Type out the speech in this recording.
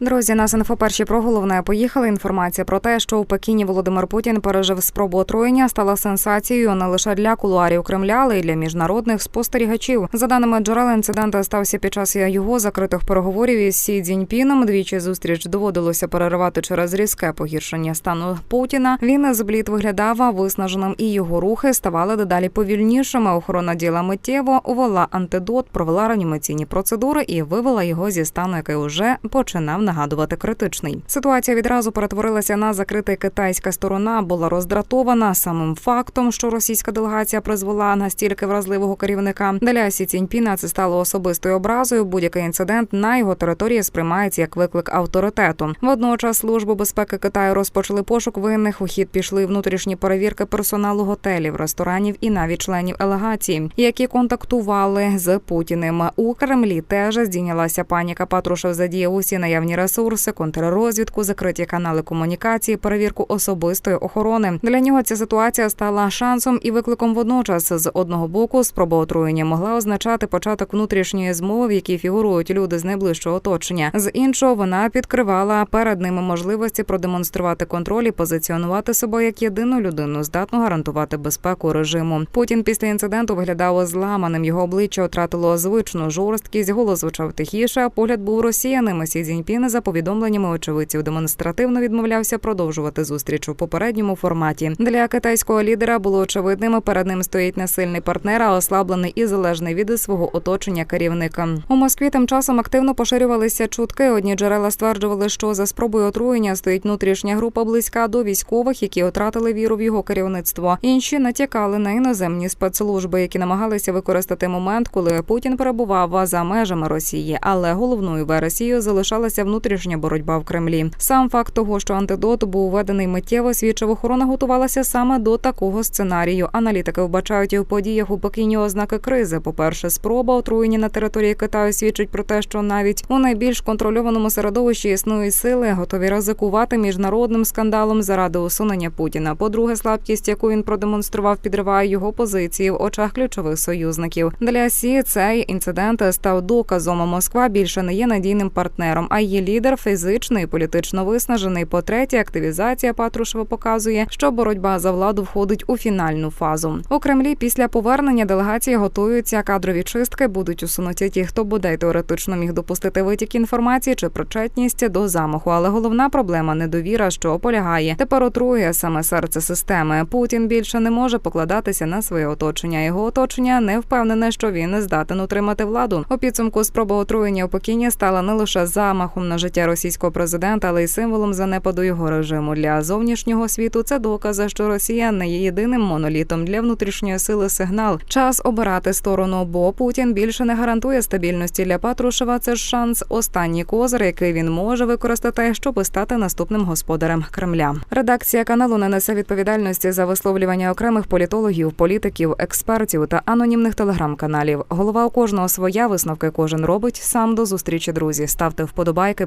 Друзі, нас інфо перші про головне поїхали. Інформація про те, що у Пекіні Володимир Путін пережив спробу отруєння, стала сенсацією не лише для кулуарів Кремля, але й для міжнародних спостерігачів. За даними джерел, інцидент стався під час його закритих переговорів із Сі Цзіньпіном. Двічі зустріч доводилося переривати через різке погіршення стану Путіна. Він зблід виглядав виснаженим, і його рухи ставали дедалі повільнішими. Охорона діла миттєво увела антидот, провела реанімаційні процедури і вивела його зі стану, який уже починав нагадувати критичний. Ситуація відразу перетворилася на закритий китайська сторона була роздратована самим фактом, що російська делегація призвела настільки вразливого керівника. Для Сі Ціньпіна це стало особистою образою. Будь-який інцидент на його території сприймається як виклик авторитету. Водночас служби безпеки Китаю розпочали пошук винних. У хід пішли внутрішні перевірки персоналу готелів, ресторанів і навіть членів елегації, які контактували з Путіним. У Кремлі теж здійнялася паніка. Патрушев задіяв усі наявні ресурси, контррозвідку, закриті канали комунікації, перевірку особистої охорони. Для нього ця ситуація стала шансом і викликом водночас. З одного боку, спроба отруєння могла означати початок внутрішньої змови, в якій фігурують люди з найближчого оточення. З іншого вона підкривала перед ними можливості продемонструвати контроль і позиціонувати себе як єдину людину, здатну гарантувати безпеку режиму. Путін після інциденту виглядав зламаним. Його обличчя втратило звичну жорсткість, голос звучав тихіше, а погляд був розсіяним. Сі Цзіньпін, за повідомленнями очевидців, демонстративно відмовлявся продовжувати зустріч у попередньому форматі. Для китайського лідера було очевидним. Перед ним стоїть несильний партнер, а ослаблений і залежний від свого оточення керівника. У Москві тим часом активно поширювалися чутки. Одні джерела стверджували, що за спробою отруєння стоїть внутрішня група близька до військових, які втратили віру в його керівництво. Інші натякали на іноземні спецслужби, які намагалися використати момент, коли Путін перебував за межами Росії. Але головною версією залишалася внутрішня боротьба в Кремлі. Сам факт того, що антидот був введений миттєво, свідчив охорона готувалася саме до такого сценарію. Аналітики вбачають і в подіях у Пекіні ознаки кризи. По перше, спроба отруєння на території Китаю свідчить про те, що навіть у найбільш контрольованому середовищі існують сили, готові ризикувати міжнародним скандалом заради усунення Путіна. По-друге, слабкість, яку він продемонстрував, підриває його позиції в очах ключових союзників. Для Сі цей інцидент став доказом. Москва більше не є надійним партнером, а її лідер фізично і політично виснажений. По третє, активізація Патрушева показує, що боротьба за владу входить у фінальну фазу. У Кремлі після повернення делегації готуються кадрові чистки. Будуть усунуті ті, хто бодай теоретично міг допустити витік інформації чи причетність до замаху. Але головна проблема недовіра, що полягає тепер отрує саме серце системи. Путін більше не може покладатися на своє оточення. Його оточення не впевнене, що він не здатен утримати владу. У підсумку спроба отруєння у Пекіні стала не лише замахом на життя російського президента, але й символом занепаду його режиму для зовнішнього світу. Це докази, що Росія не є єдиним монолітом для внутрішньої сили. Сигнал час обирати сторону, бо Путін більше не гарантує стабільності для Патрушева. Це ж шанс останній козир, який він може використати, щоб стати наступним господарем Кремля. Редакція каналу не несе відповідальності за висловлювання окремих політологів, політиків, експертів та анонімних телеграм-каналів. Голова у кожного своя висновки кожен робить сам до зустрічі. Друзі, ставте вподобайки,